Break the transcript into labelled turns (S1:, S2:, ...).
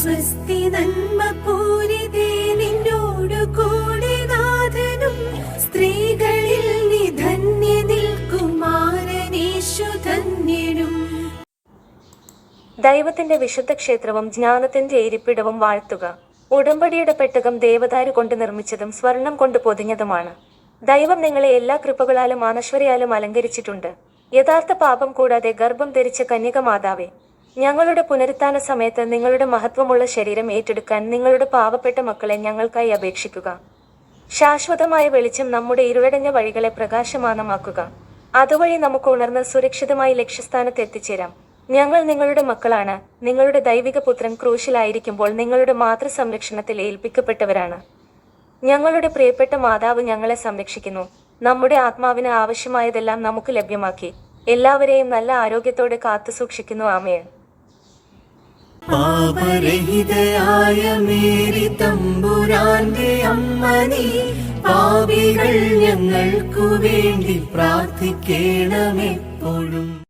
S1: സ്വസ്തി നന്മ പൂരിതേ നിന്നോടു കൂടെ നാഥനും സ്ത്രീകളിൽ നിധന്യ നിൽക്കുമാരനീശു ധന്യനും.
S2: ദൈവത്തിന്റെ വിശുദ്ധ ക്ഷേത്രവും ജ്ഞാനത്തിന്റെ ഇരിപ്പിടവും വാഴ്ത്തുക. ഉടമ്പടിയുടെ പെട്ടകം ദേവദാരു കൊണ്ട് നിർമ്മിച്ചതും സ്വർണം കൊണ്ട് പൊതിഞ്ഞതുമാണ്. ദൈവം നിങ്ങളെ എല്ലാ കൃപകളാലും അനശ്വരയാലും അലങ്കരിച്ചിട്ടുണ്ട്. യഥാർത്ഥ പാപം കൂടാതെ ഗർഭം ധരിച്ച കന്യക മാതാവേ ഞങ്ങളുടെ പുനരുത്ഥാന സമയത്ത് നിങ്ങളുടെ മഹത്വമുള്ള ശരീരം ഏറ്റെടുക്കാൻ നിങ്ങളുടെ പാവപ്പെട്ട മക്കളെ ഞങ്ങൾക്കായി അപേക്ഷിക്കുക. ശാശ്വതമായ വെളിച്ചം നമ്മുടെ ഇരുളടഞ്ഞ വഴികളെ പ്രകാശമാനമാക്കുക. അതുവഴി നമുക്ക് ഉണർന്ന് സുരക്ഷിതമായി ലക്ഷ്യസ്ഥാനത്ത് എത്തിച്ചേരാം. ഞങ്ങൾ നിങ്ങളുടെ മക്കളാണ്. നിങ്ങളുടെ ദൈവിക പുത്രൻ ക്രൂശിലായിരിക്കുമ്പോൾ നിങ്ങളുടെ മാതൃസംരക്ഷണത്തിൽ ഏൽപ്പിക്കപ്പെട്ടവരാണ്. ഞങ്ങളുടെ പ്രിയപ്പെട്ട മാതാവ് ഞങ്ങളെ സംരക്ഷിക്കുന്നു. നമ്മുടെ ആത്മാവിന് ആവശ്യമായതെല്ലാം നമുക്ക് ലഭ്യമാക്കി. എല്ലാവരെയും നല്ല ആരോഗ്യത്തോടെ കാത്തു സൂക്ഷിക്കുന്നു ആമേൻ.
S1: പാപരഹിതയായ മേരി തമ്പുരാന്റെ അമ്മനി പാപികൾ ഞങ്ങൾക്കു വേണ്ടി പ്രാർത്ഥിക്കണമെപ്പോഴും